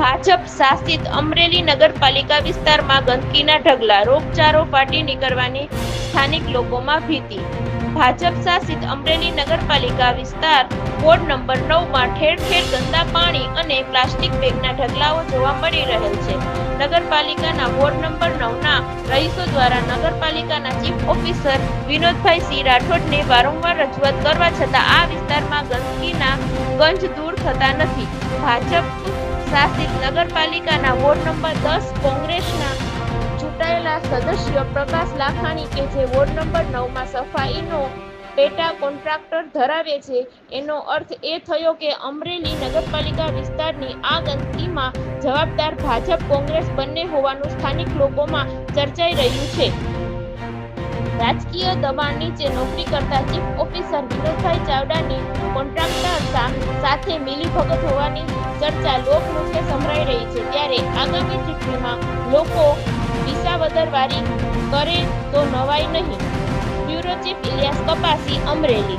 ભાજપ શાસિત અમરેલી નગરપાલિકા વિસ્તારમાં ગંદકીના ઢગલા રોગચારો ફાટી નીકળવાની સ્થાનિક લોકોમાં ભીતિ. ભાજપ શાસિત અમરેલી નગરપાલિકા વિસ્તાર વોર્ડ નંબર નવમાં ઠેર ઠેર ગંદા પાણી અને પ્લાસ્ટિક બેગના ઢગલાઓ જોવા મળી રહેલ છે. નગરપાલિકાના વોર્ડ નંબર નવના રહીશો દ્વારા નગરપાલિકાના ચીફ ઓફિસર વિનોદભાઈ સિંહ રાઠોડને વારંવાર રજૂઆત કરવા છતાં આ વિસ્તારમાં ગંદકીના ગંજ દૂર થતા નથી. ભાજપ શાસિત નગરપાલિકાના વોર્ડ નંબર દસ કોંગ્રેસના ચૂંટાયેલા સદસ્ય પ્રકાશ લાખાણી કે જે વોર્ડ નંબર નવમાં સફાઈનો પેટા કોન્ટ્રાક્ટર ધરાવે છે, એનો અર્થ એ થયો કે અમરેલી નગરપાલિકા વિસ્તારની આ ગંદકીમાં જવાબદાર ભાજપ કોંગ્રેસ બંને હોવાનું સ્થાનિક લોકોમાં ચર્ચાઈ રહ્યું છે. રાજકીય દબાણ નીચે નોકરી કરતા ચીફ ઓફિસર વિનોદભાઈ ચાવડાની કોન્ટ્રાક્ટર સાથે મિલીભગત હોવાની ચર્ચા લોકનૃત્ય સંભળાઈ રહી છે. ત્યારે આગામી ચૂંટણીમાં લોકો વિસાવદરવારી કરે તો નવાઈ નહીં. Bureau chief Ilyas Kapasi Amreli